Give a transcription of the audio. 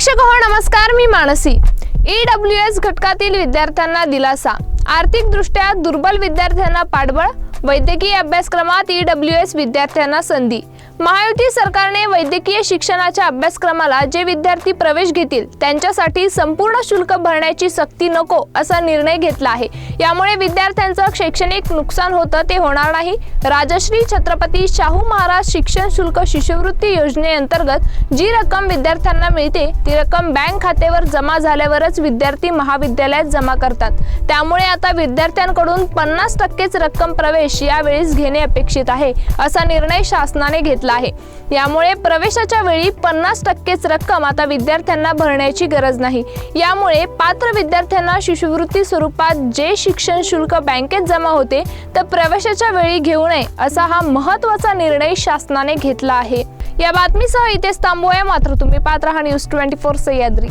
शिक्षक हो नमस्कार मी मानसी. ई डब्ल्यू एस घटकातील विद्यार्थ्यांना दिलासा. आर्थिकदृष्ट्या दुर्बल विद्यार्थ्यांना पाठबळ वैद्यकीय अभ्यासक्रमात ई डब्ल्यू एस विद्यार्थ्यांना संधी. महायुती सरकारने वैद्यकीय शिक्षणाच्या अभ्यासक्रमाला जे विद्यार्थी प्रवेश घेतील त्यांच्यासाठी संपूर्ण शुल्क भरण्याची सक्ती नको असा निर्णय घेतला आहे. यामुळे विद्यार्थ्यांचं शैक्षणिक नुकसान होतं ते होणार नाही. राजश्री छत्रपती शाहू महाराज शिक्षण शुल्क शिष्यवृत्ती योजनेअंतर्गत जी रक्कम विद्यार्थ्यांना मिळते ती रक्कम बँक खात्यावर जमा झाल्यावरच विद्यार्थी महाविद्यालयात जमा करतात. त्यामुळे आता विद्यार्थ्यांकडून पन्नास टक्केच रक्कम प्रवेश यावेळेस घेणे अपेक्षित आहे असा निर्णय शासनाने घेतला घेतला आहे. यामुळे प्रवेशाच्या वेळी पन्नास टक्केच रक्कम आता विद्यार्थ्यांना भरण्याची गरज नाही. यामुळे पात्र विद्यार्थ्यांना शिष्यवृत्ती स्वरूपात जे शिक्षण शुल्क बँकेत जमा होते तर प्रवेशाच्या वेळी घेऊ नये असा हा महत्त्वाचा निर्णय शासनाने घेतला आहे. या बातमीसह इथेच थांबूया. मात्र तुम्ही पात्र हा न्यूज ट्वेंटी फोर सह्याद्री